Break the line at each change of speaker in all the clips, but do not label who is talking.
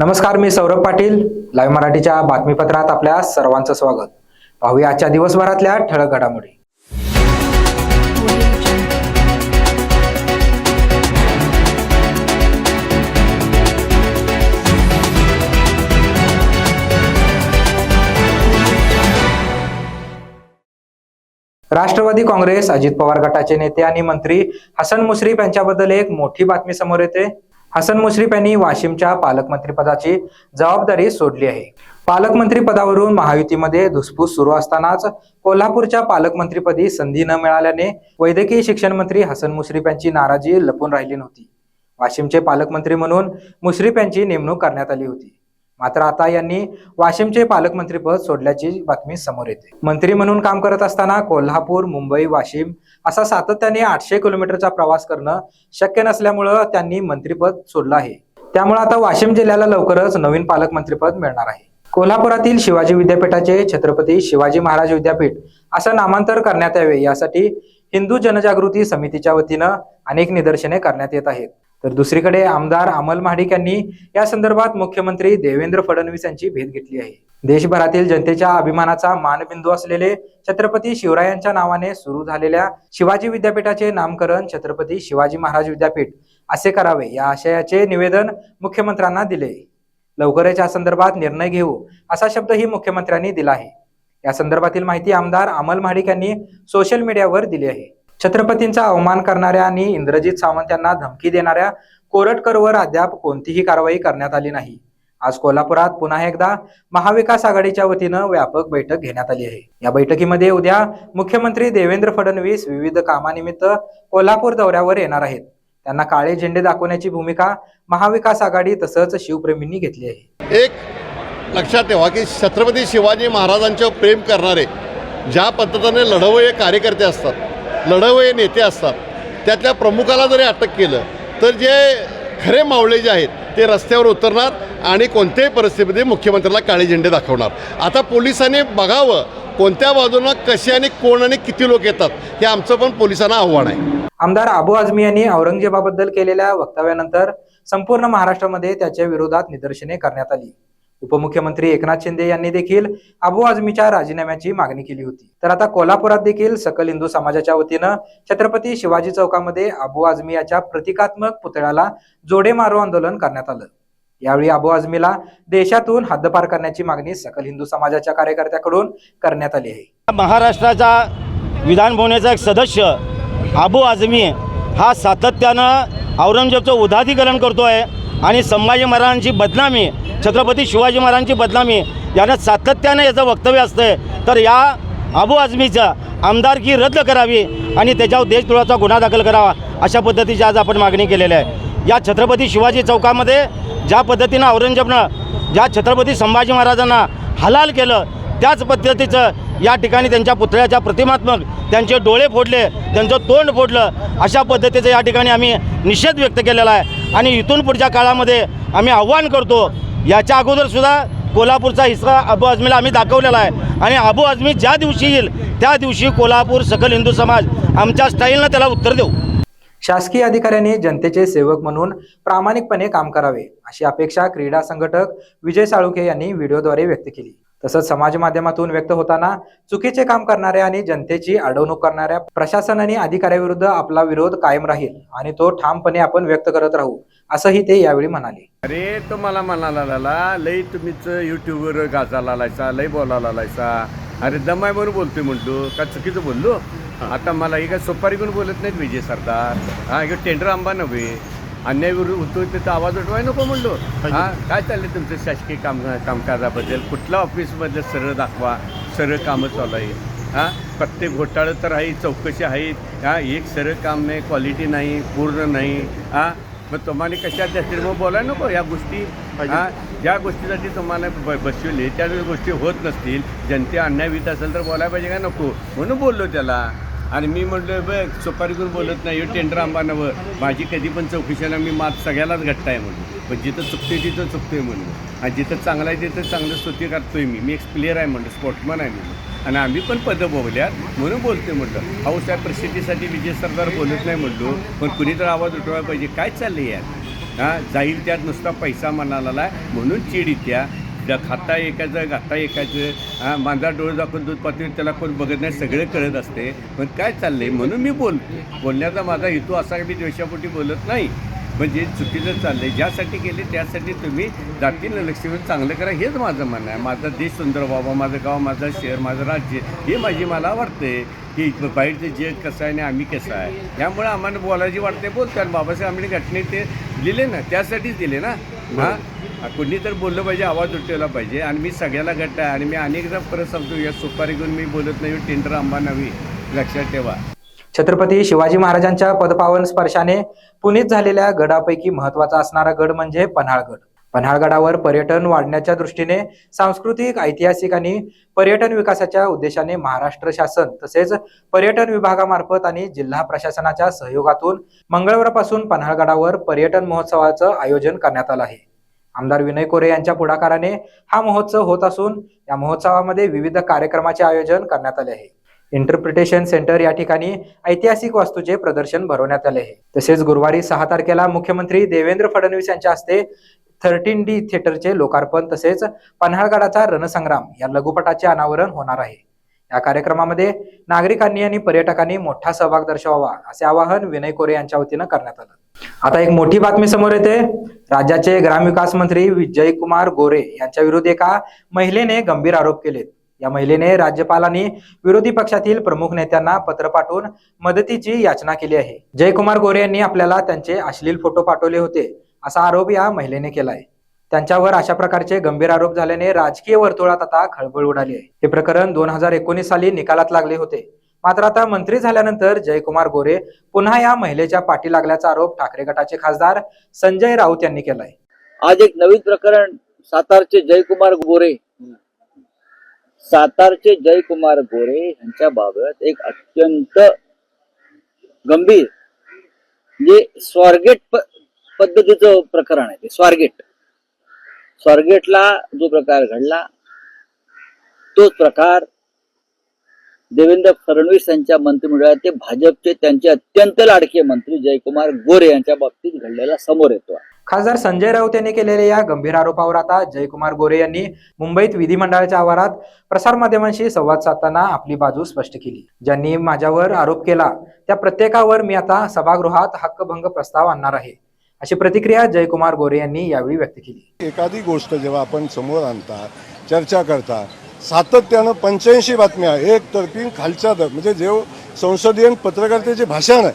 नमस्कार मी सौरभ पाटील. लाईव्ह मराठीच्या बातमीपत्रात आपल्या सर्वांचं स्वागत. पाहूया आजच्या दिवसभरातल्या ठळक घडामोडी. राष्ट्रवादी काँग्रेस अजित पवार गटाचे नेते आणि मंत्री हसन मुश्रीफ यांच्याबद्दल एक मोठी बातमी समोर येते. हसन मुश्रीफ यांनी वाशिमच्या पालकमंत्रीपदाची जबाबदारी सोडली आहे. पालकमंत्री पदावरून महायुतीमध्ये धुसफूस सुरू असतानाच कोल्हापूरच्या पालकमंत्रीपदी संधी न मिळाल्याने वैद्यकीय शिक्षण मंत्री हसन मुश्रीफ यांची नाराजी लपून राहिली नव्हती. वाशिमचे पालकमंत्री म्हणून मुश्रीफ यांची नेमणूक करण्यात आली होती. मात्र आता यांनी वाशिमचे पालकमंत्रीपद सोडल्याची बातमी समोर येते. मंत्री म्हणून काम करत असताना कोल्हापूर मुंबई वाशिम असा सातत्याने आठशे किलोमीटरचा प्रवास करणं शक्य नसल्यामुळं त्यांनी मंत्रीपद सोडलं आहे. त्यामुळे आता वाशिम जिल्ह्याला लवकरच नवीन पालकमंत्रीपद मिळणार आहे. कोल्हापुरातील शिवाजी विद्यापीठाचे छत्रपती शिवाजी महाराज विद्यापीठ असं नामांतर करण्यात यावे यासाठी हिंदू जनजागृती समितीच्या वतीनं अनेक निदर्शने करण्यात येत आहेत. तर दुसरीकडे आमदार अमल महाडिक यांनी या संदर्भात मुख्यमंत्री देवेंद्र फडणवीस यांची भेट घेतली आहे. देशभरातील जनतेच्या अभिमानाचा मानबिंदू असलेले छत्रपती शिवरायांच्या नावाने सुरू झालेल्या शिवाजी विद्यापीठाचे नामकरण छत्रपती शिवाजी महाराज विद्यापीठ असे करावे या आशयाचे निवेदन मुख्यमंत्र्यांना दिले. लवकरच या संदर्भात निर्णय घेऊ असा शब्दही मुख्यमंत्र्यांनी दिला आहे. या संदर्भातील माहिती आमदार अमल महाडिक यांनी सोशल मीडियावर दिली आहे. छत्रपतींचा अवमान करणाऱ्या आणि इंद्रजित सावंत यांना धमकी देणाऱ्या कोरटकरवर अद्याप कोणतीही कारवाई करण्यात आली नाही. आज कोल्हापुरात पुन्हा एकदा महाविकास आघाडीच्या वतीनं व्यापक बैठक घेण्यात आली आहे. या बैठकीमध्ये उद्या मुख्यमंत्री देवेंद्र फडणवीस विविध कामानिमित्त कोल्हापूर दौऱ्यावर येणार आहेत. त्यांना काळे झेंडे दाखवण्याची भूमिका महाविकास आघाडी तसंच शिवप्रेमींनी घेतली आहे.
एक लक्षात ठेवा की छत्रपती शिवाजी महाराजांच्यावर प्रेम करणारे ज्या पद्धतीने लढवय कार्यकर्ते असतात लढवये नेते असतात. त्यातल्या प्रमुखाला जरी अटक केलं तर जे खरे मावळे जे आहेत ते रस्त्यावर उतरणार आणि कोणत्याही परिस्थितीमध्ये मुख्यमंत्र्याला काळे झेंडे दाखवणार. आता पोलिसांनी बघावं कोणत्या बाजूनं कसे आणि कोण आणि किती लोक येतात हे आमचं पण पोलिसांना आव्हान आहे.
आमदार आबू आझमी यांनी औरंगजेबाबद्दल केलेल्या वक्तव्यानंतर संपूर्ण महाराष्ट्रामध्ये त्याच्या विरोधात निदर्शने करण्यात आली. उपमुख्यमंत्री एकनाथ शिंदे यांनी देखील अबू आझमीच्या राजीनाम्याची मागणी केली होती. तर आता कोल्हापुरात देखील सकल हिंदू समाजाच्या वतीनं छत्रपती शिवाजी चौकामध्ये अबू आझमी याच्या प्रतिकात्मक पुतळ्याला जोडे मारो आंदोलन करण्यात आलं. यावेळी अबू आझमीला देशातून हद्दपार करण्याची मागणी सकल हिंदू समाजाच्या कार्यकर्त्याकडून करण्यात आली आहे.
महाराष्ट्राचा विधानभवनेचा एक सदस्य आबू आझमी हा सातत्यानं औरंगजेबचं उदाधिकरण करतो आहे आणि संभाजी महाराजांची बदनामी छत्रपती शिवाजी महाराजांची बदनामी यानं सातत्यानं याचं वक्तव्य असतंय. तर या आबू आझमीचा आमदारकी रद्द करावी आणि त्याच्यावर देशद्रोहाचा गुन्हा दाखल करावा अशा पद्धतीची आज आपण मागणी केलेली आहे. या छत्रपती शिवाजी चौकामध्ये ज्या पद्धतीनं औरंगजेबनं ज्या छत्रपती संभाजी महाराजांना हलाल केलं त्याच पद्धतीचं या ठिकाणी त्यांच्या पुतळ्याच्या प्रतिमात्मक त्यांचे डोळे फोडले त्यांचं तोंड फोडलं अशा पद्धतीचं या ठिकाणी आम्ही निषेध व्यक्त केलेला आहे. आणि इथून पुढच्या काळामध्ये आम्ही आव्हान करतो. याच्या अगोदरसुद्धा कोल्हापूरचा हिस्सा अबू आझमीला आम्ही दाखवलेला आहे. आणि अबू आझमी ज्या दिवशी येईल त्या दिवशी कोल्हापूर सकल हिंदू समाज आमच्या स्टाईलनं त्याला उत्तर देऊ.
शासकीय अधिकाऱ्यांनी जनतेचे सेवक म्हणून प्रामाणिकपणे काम करावे अशी अपेक्षा क्रीडा संघटक विजय साळुखे यांनी व्हिडिओद्वारे व्यक्त केली. तसंच समाज माध्यमातून व्यक्त होताना चुकीचे काम करणाऱ्या आणि जनतेची अडवणूक करणाऱ्या प्रशासन आणि अधिकाऱ्याविरुद्ध आपला विरोध कायम राहील आणि तो ठामपणे आपण व्यक्त करत राहू असंही ते यावेळी म्हणाले.
अरे तो मला म्हणाला लाला लई तुम्हीच युट्यूबवर गाजाला लायचा लई बोलायला लायचा अरे दमाय म्हणून बोलतोय म्हणतो का चुकीचं बोललो? आता मला हे काय सोपारी घेऊन बोलत नाहीत विजय सरदार? हा हे टेंडर आंबा नव्हे. अन्याय विरुद्ध होतोय त्याचा आवाज उठवाय नको म्हणलो. हा काय चाललंय तुमचं शासकीय काम कामकाजाबद्दल? कुठल्या ऑफिसमधलं सरळ दाखवा सरळ कामं चालू आहे. हा प्रत्येक घोटाळं तर आहे चौकशी आहेत हा एक सरळ काम नाही क्वालिटी नाही पूर्ण नाही. हा मग तुम्हाला कशात असतील मग बोलायला नको या गोष्टी. हा ज्या गोष्टीसाठी तुम्हाला ब बसविले त्या गोष्टी होत नसतील. जनते अन्याय होत असेल तर बोलायला पाहिजे का नको? म्हणून बोललो त्याला. आणि मी म्हटलं बघ सुपारी करून बोलत नाही टेंडर आंबानावर. माझी कधी पण चौकशीला मी मात सगळ्यालाच घट्ट आहे म्हणून. पण जिथं चुकते तिथं चुकतोय म्हणून. आणि जिथं चांगलं आहे तिथं चांगलं स्तुती करतोय मी. मी एक प्लेअर आहे म्हणलं स्पोर्ट्समन आहे मी आणि आम्ही पण पदं बोलल्यात म्हणून बोलतोय म्हटलं अहो त्या प्रसिद्धीसाठी विजय सरदार बोलत नाही म्हणलो पण कुणी तर आवाज उठवायला पाहिजे. काय चाललं यार हां जाईल त्यात नुसता पैसा म्हणाला आहे म्हणून चिड येत्या ज्या खाता एकाचं घाता एकाचं माझा डोळे दाखवून दूध पातळी त्याला कोण बघत नाही सगळे कळत असते. पण काय चाललंय? म्हणून मी बोल बोलण्याचा माझा हेतू असा की मी द्वेषापोटी बोलत नाही. म्हणजे चुकीचं चाललंय ज्यासाठी केले त्यासाठी तुम्ही जातीनं लक्ष देऊन चांगलं करा हेच माझं म्हणणं आहे. माझा देश सुंदर व्हावा माझं गाव माझं शहर माझं राज्य हे माझी मला वाटते की बाहेरचं जग कसं आहे आणि आम्ही कसं आहे. त्यामुळे आम्हाला बोलायची वाटते. बोलतो आणि बाबासाहेब आंबेडकर घटनेत ते लिहिले ना त्यासाठीच दिले ना. हां? कुणी तर बोललं पाहिजे आवाज उठवला पाहिजे. आणि मी सगळ्याला घट्ट आहे. आणि मी अनेकदा परत सांगतो या सुपारी घेऊन मी बोलत नाही टेंडर आंबा नवी लक्षात ठेवा.
छत्रपती शिवाजी महाराजांच्या पदपावन स्पर्शाने पुनीत झालेल्या गडापैकी महत्त्वाचा असणारा गड म्हणजे पन्हाळगड. पन्हाळगडावर पर्यटन वाढण्याच्या दृष्टीने सांस्कृतिक ऐतिहासिक आणि पर्यटन विकासाच्या उद्देशाने महाराष्ट्र शासन तसेच पर्यटन विभागामार्फत आणि जिल्हा प्रशासनाच्या सहयोगातून मंगळवारपासून पन्हाळगडावर पर्यटन महोत्सवाचं आयोजन करण्यात आलं आहे. आमदार विनय कोरे यांच्या पुढाकाराने हा महोत्सव होत असून या महोत्सवामध्ये विविध कार्यक्रमाचे आयोजन करण्यात आले आहे. इंटरप्रिटेशन सेंटर या ठिकाणी ऐतिहासिक वास्तूचे प्रदर्शन भरवण्यात आले आहे. तसेच गुरुवारी सहा तारखेला मुख्यमंत्री देवेंद्र फडणवीस यांच्या हस्ते थर्टीन डी थिएटरचे लोकार्पण तसेच पन्हाळगडाचा रणसंग्राम या लघुपटाचे अनावरण होणार आहे. या कार्यक्रमामध्ये नागरिकांनी आणि पर्यटकांनी मोठा सहभाग दर्शवावा असे आवाहन विनय कोरे यांच्या वतीनं करण्यात आलं. आता एक मोठी बातमी समोर येते. राज्याचे ग्रामविकास मंत्री विजयकुमार गोरे यांच्या विरुद्ध एका महिलेने गंभीर आरोप केलेत. या महिलेने राज्यपालांनी विरोधी पक्षातील प्रमुख नेत्यांना पत्र पाठवून मदतीची याचना केली आहे. जयकुमार गोरे यांनी आपल्याला त्यांचे अश्लील फोटो पाठवले होते असा आरोप या महिलेने केलाय. त्यांच्यावर अशा प्रकारचे गंभीर आरोप झाल्याने राजकीय वर्तुळात आता खळबळ उडाली आहे. हे प्रकरण दोन हजार एकोणीस साली निकालात लागले होते. मात्र आता मंत्री झाल्यानंतर जयकुमार गोरे पुन्हा या महिलेच्या पाठी लागल्याचा आरोप ठाकरे गटाचे खासदार संजय राऊत यांनी केलाय.
आज एक नवीन प्रकरण सातारचे जयकुमार गोरे. सातारचे जयकुमार गोरे यांच्या बाबत एक अत्यंत गंभीर म्हणजे स्वारगेट प- पद्धतीचं प्रकरण आहे ते स्वारगेट. स्वारगेटला जो प्रकार घडला तोच प्रकार देवेंद्र फडणवीस यांच्या मंत्रिमंडळात ते भाजपचे त्यांचे अत्यंत लाडके मंत्री जयकुमार गोरे यांच्या बाबतीत घडलेला समोर येतो.
खासदार संजय राऊत यांनी केलेल्या या गंभीर आरोपावर आता जयकुमार गोरे यांनी मुंबईत विधिमंडळाच्या आवारात प्रसारमाध्यमांशी संवाद साधताना आपली बाजू स्पष्ट केली. ज्यांनी माझ्यावर आरोप केला त्या प्रत्येकावर मी आता सभागृहात हक्कभंग प्रस्ताव आणणार आहे अशी प्रतिक्रिया जयकुमार गोरे यांनी यावेळी व्यक्त केली.
एखादी गोष्ट जेव्हा आपण समोर आणता चर्चा करता सातत्यानं पंच्याऐंशी बातम्या एक तर्फी खालच्या दर म्हणजे जे संसदीय पत्रकारितेचे भाषण आहे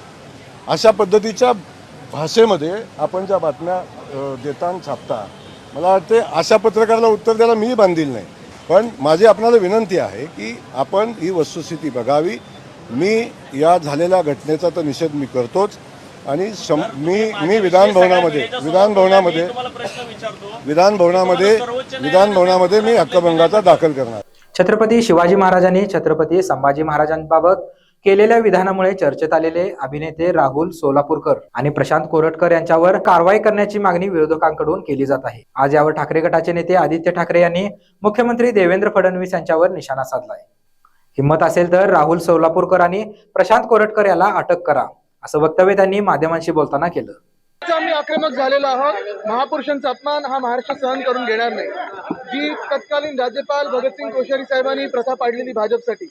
अशा पद्धतीच्या भाषेमध्ये आपण ज्या बातम्या देता छापता मला वाटते अशा पत्रकाराला उत्तर द्यायला मी बांधील नाही. पण माझी आपणाला विनंती आहे की आपण ही वस्तुस्थिती बघावी. मी या झालेल्या घटनेचा तर निषेध मी करतोच. आणि मी मी विधान भवनामध्ये विधान भवनामध्ये विधान भवनामध्ये विधान भवनामध्ये मी हक्कभंगाचा दाखल करणार.
छत्रपती शिवाजी महाराजांनी छत्रपती संभाजी महाराजांबाबत केलेल्या विधानामुळे चर्चेत आलेले अभिनेते राहुल सोलापूरकर आणि प्रशांत कोरटकर यांच्यावर कारवाई करण्याची मागणी विरोधकांकडून केली जात आहे. आज यावर ठाकरे गटाचे नेते आदित्य ठाकरे यांनी मुख्यमंत्री देवेंद्र फडणवीस यांच्यावर निशाणा साधलाय. हिंमत असेल तर राहुल सोलापूरकर आणि प्रशांत कोरटकर याला अटक करा. असं वक्तव्य त्यांनी माध्यमांशी बोलताना केलं.
आम्ही आक्रमक झालेलो आहोत. महापुरुषांचा अपमान हा महाराष्ट्र सहन करून घेणार नाही. जी तत्कालीन राज्यपाल भगतसिंग कोश्यारी साहेबांनी प्रथा पाडलेली भाजपसाठी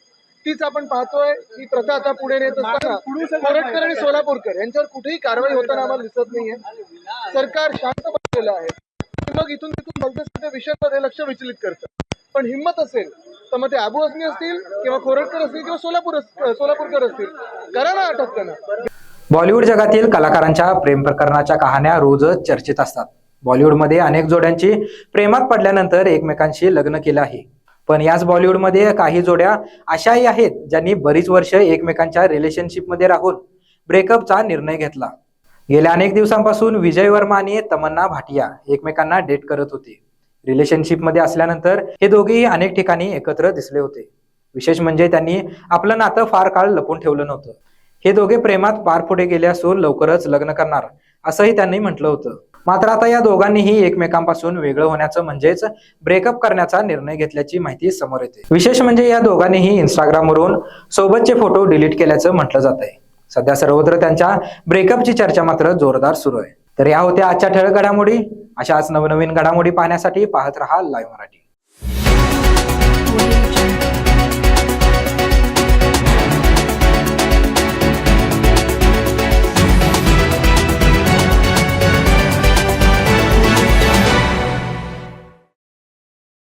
तीच आपण पाहतोय. ही प्रथा आता पुढे नेत असताना कोरटकर आणि सोलापूरकर यांच्यावर कुठेही कारवाई होताना आम्हाला दिसत नाहीये. सरकार शांत बसलेलं आहे. मग इथून तिथून भलत्या विषयांमध्ये लक्ष विचलित करतं. पण हिंमत असेल तर मग ते आबू असतील किंवा कोरटकर असतील किंवा सोलापूर सोलापूरकर असतील. करा ना अटक त्यांना.
बॉलिवूड जगातील कलाकारांच्या प्रेम प्रकरणाच्या कहाण्या रोजच चर्चेत असतात. बॉलिवूडमध्ये अनेक जोड्यांची प्रेमात पडल्यानंतर एकमेकांशी लग्न केलं आहे. पण याच बॉलिवूडमध्ये काही जोड्या अशाही आहेत ज्यांनी बरीच वर्ष एकमेकांच्या रिलेशनशिपमध्ये राहून ब्रेकअपचा निर्णय घेतला. गेल्या अनेक दिवसांपासून विजय वर्मा आणि तमन्ना भाटिया एकमेकांना डेट करत होते. रिलेशनशिपमध्ये असल्यानंतर हे दोघेही अनेक ठिकाणी एकत्र दिसले होते. विशेष म्हणजे त्यांनी आपलं नातं फार काळ लपून ठेवलं नव्हतं. हे दोघे प्रेमात पार पुढे गेले असून लवकरच लग्न करणार असंही त्यांनी म्हटलं होतं. मात्र आता या दोघांनीही एकमेकांपासून वेगळं होण्याचं म्हणजेच ब्रेकअप करण्याचा निर्णय घेतल्याची माहिती समोर येते. विशेष म्हणजे या दोघांनीही इंस्टाग्रामवरून सोबतचे फोटो डिलीट केल्याचं म्हटलं जात आहे सध्या सर्वत्र त्यांच्या ब्रेकअपची चर्चा मात्र जोरदार सुरू आहे. तर या होत्या आजच्या ठळक घडामोडी. अशाच नवनवीन घडामोडी पाहण्यासाठी पाहत राहा लाईव्ह मराठी.